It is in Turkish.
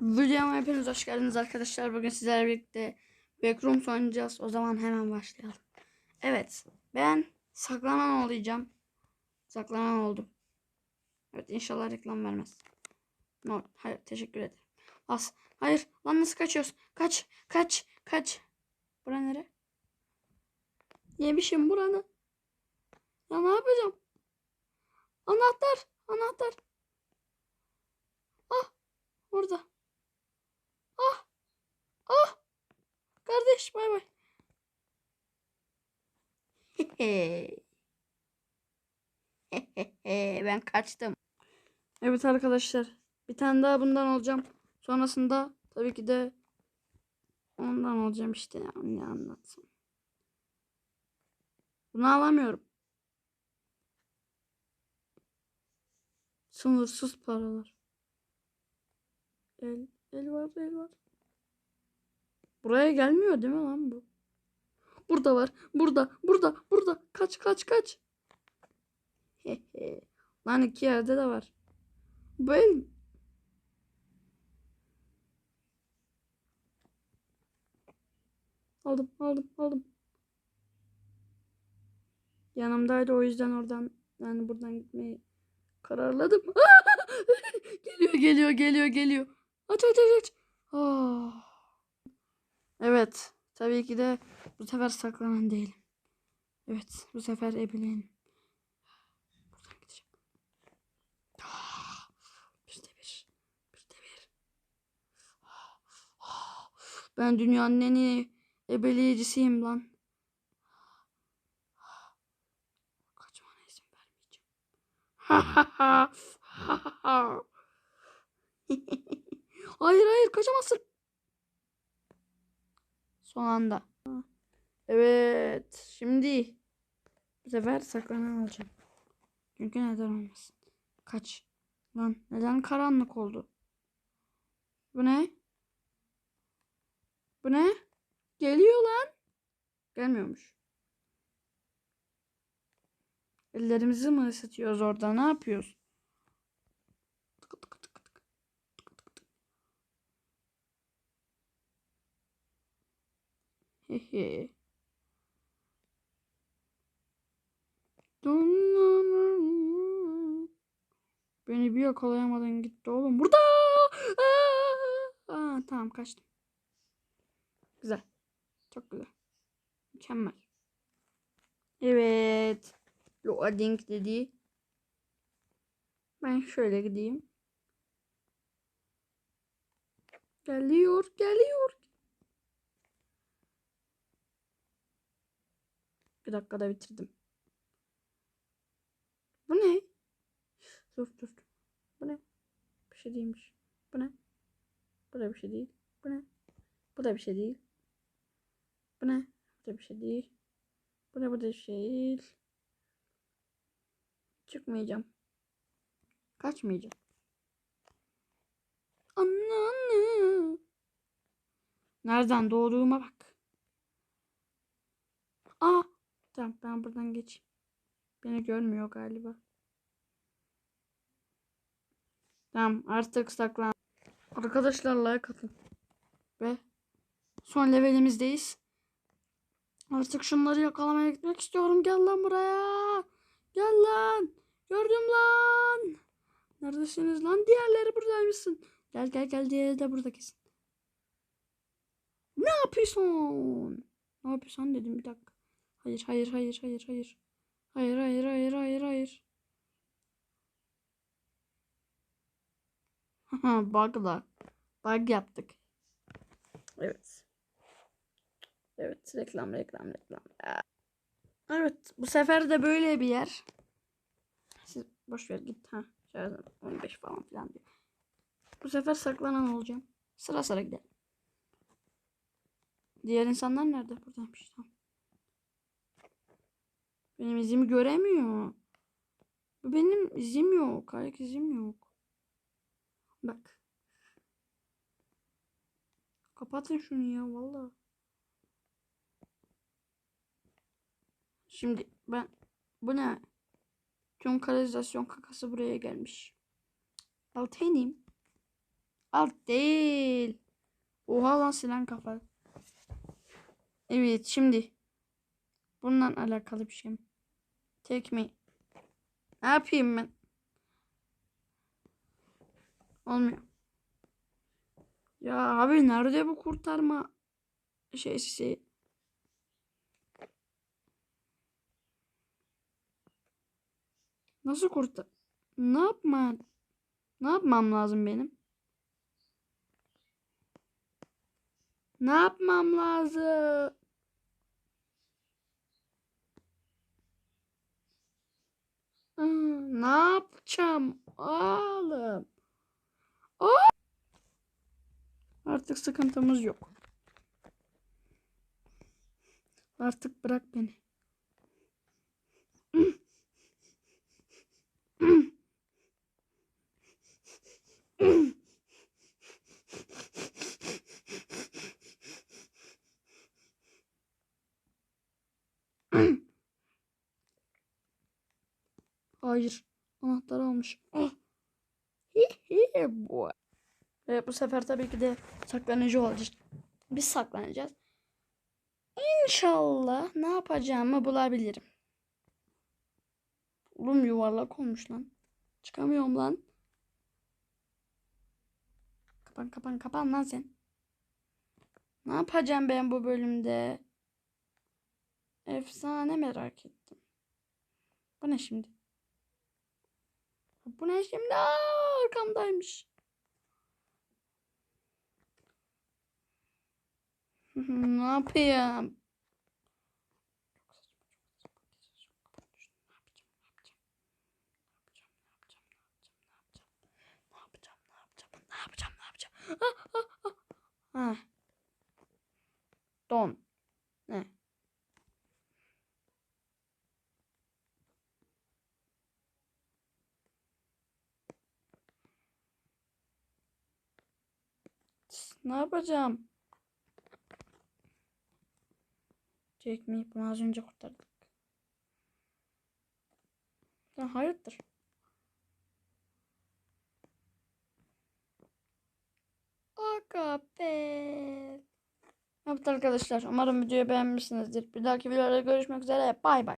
Videoma hepiniz hoş geldiniz arkadaşlar. Bugün sizlerle birlikte Backrooms oynayacağız. O zaman hemen başlayalım. Evet. Ben saklanan olacağım. Saklanan oldum. Evet inşallah reklam vermez. No, hayır teşekkür ederim. As. Hayır. Lan nasıl kaçıyoruz? Kaç. Kaç. Kaç. Bura nere? Yemişim buranı. Ya ne yapacağım? Anahtar. Anahtar. Ah. Orada. Ah. Ah. Kardeş bay bay. ben kaçtım. Evet arkadaşlar. Bir tane daha bundan alacağım. Sonrasında tabii ki de ondan alacağım işte. Ya, ne anlatsam. Bunu alamıyorum. Sınırsız paralar. El, el var, el var. Buraya gelmiyor değil mi lan bu? Burada var. Burada, burada, burada. Kaç, kaç, kaç. Lan iki yerde de var. Bu el... Aldım, aldım, aldım. Yanımdaydı o yüzden oradan yani buradan gitmeyi kararladım. geliyor, geliyor, geliyor, geliyor. Aç, aç, aç, aç. Ah. Evet. Tabii ki de bu sefer saklanan değilim. Evet. Bu sefer ebeleyim. Buradan gideceğim. Ah, Birde bir. Birde bir. Ah, ah. Ben dünyanın en iyi ebeleyicisiyim lan. Kaçmana izin vermeyeceğim. Ha ha ha. Ha ha ha. hayır hayır kaçamazsın. Son anda. Evet. Şimdi bu sefer saklanan olacağım. Çünkü neden olmasın. Kaç. Lan neden karanlık oldu? Bu ne? Bu ne? Geliyor lan. Gelmiyormuş. Ellerimizi mi ısıtıyoruz orada? Ne yapıyoruz? Hehe. Beni bir yakalayamadın gitti oğlum. Burada. Aa! Aa, tamam kaçtım. Güzel. Çok güzel. Mükemmel. Evet. Loading dedi. Ben şöyle gideyim. Geliyor, geliyor. Bir dakikada bitirdim. Bu ne? Dur. dur. Bu ne? Bir şey değilmiş. Bu ne? Bu da bir şey değil. Bu ne? Bu da bir şey değil. Bu ne? Bu da bir şey değil. Bu ne? Bu da bir şey değil. Çıkmayacağım. Kaçmayacağım. Anne anne. Nereden doğduğuma bak. Aa. Tamam ben buradan geçeyim. Beni görmüyor galiba. Tamam artık saklan. Arkadaşlar like atın. Ve son levelimizdeyiz. Artık şunları yakalamaya gitmek istiyorum. Gel lan buraya. Gel lan. Gördüm lan. Neredesiniz lan? Diğerleri buradaymışsın. Gel gel gel diğeri de burada kesin. Ne yapıyorsun? Ne yapıyorsun dedim bir dakika. Hayır hayır hayır hayır hayır. Hayır hayır hayır hayır hayır. Bug'la. Bug yaptık. Evet. Evet reklam reklam reklam. Evet bu sefer de böyle bir yer. Siz boş ver git ha. Şöyle 15 falan filan diyor. Bu sefer saklanan olacağım. Sıra sıra gidelim. Diğer insanlar nerede? Buradaymış. Tamam. Benim izimi göremiyor. Benim izim yok. Ayak izim yok. Bak. Kapatın şunu ya valla. Şimdi ben bu ne? Tüm kanalizasyon kakası buraya gelmiş. Alta ineyim. Alt değil. Oha lan silen kafa. Evet şimdi. Bundan alakalı bir şey mi? Tek mi? Ne yapayım ben? Olmuyor. Ya abi nerede bu kurtarma şeysi? Nasıl kurtar? Ne yapma? Ne yapmam lazım benim? Ne yapmam lazım? Hmm, ne yapacağım oğlum? Aa! Artık sıkıntımız yok. Artık bırak beni. Hayır. Anahtar almış. Ah. Boy. Ve bu sefer tabii ki de saklanıcı olacağız. Biz saklanacağız. İnşallah ne yapacağımı bulabilirim. Oğlum yuvarlak olmuş lan. Çıkamıyorum lan. Kapan kapan kapan lan sen. Ne yapacağım ben bu bölümde? Efsane merak ettim. Bu ne şimdi? Bu ne şimdi? Aa, arkamdaymış. ne yapayım? Ah, ah, ah. Ha. Don. Ne? Ne yapacağım? Mi? Bunu az önce kurtardık. Ya hayırdır? Aga be. Evet arkadaşlar umarım videoyu beğenmişsinizdir. Bir dahaki videoda görüşmek üzere. Bay bay.